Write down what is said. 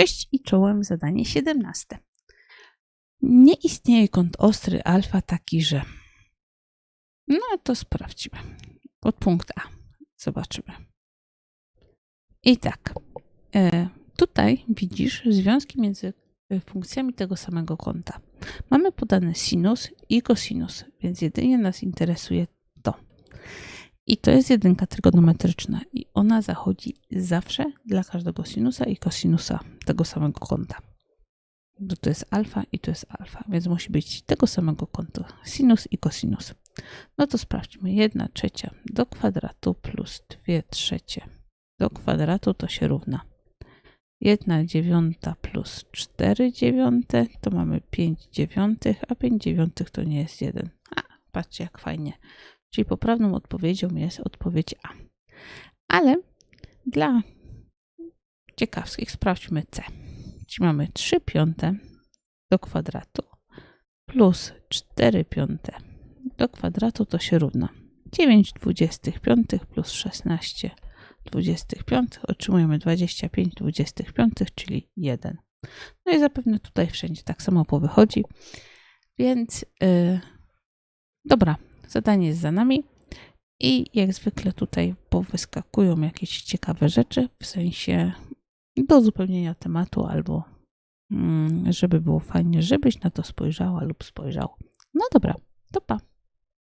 Cześć i czołem zadanie 17. Nie istnieje kąt ostry alfa taki, że. No to sprawdźmy. Od punktu A. Zobaczymy. I tak. E, tutaj widzisz związki między e, funkcjami tego samego kąta. Mamy podane sinus i kosinus, więc jedynie nas interesuje to. I to jest jedynka trygonometryczna i ona zachodzi zawsze dla każdego sinusa i kosinusa tego samego kąta. Bo to jest alfa i to jest alfa, więc musi być tego samego kąta sinus i kosinus. No to sprawdźmy. 1 trzecia do kwadratu plus 2 trzecie do kwadratu to się równa. 1 dziewiąta plus 4 dziewiąte to mamy 5 dziewiątych, a 5 dziewiątych to nie jest 1. A, patrzcie jak fajnie. Czyli poprawną odpowiedzią jest odpowiedź A. Ale dla ciekawskich sprawdźmy C. Czyli mamy 3 piąte do kwadratu plus 4 piąte do kwadratu to się równa 9 25 plus 16 25 otrzymujemy 25 25, czyli 1. No i zapewne tutaj wszędzie tak samo powychodzi. Więc yy, dobra, zadanie jest za nami. I jak zwykle tutaj powyskakują jakieś ciekawe rzeczy, w sensie do uzupełnienia tematu albo mm, żeby było fajnie, żebyś na to spojrzała lub spojrzał. No dobra, to pa.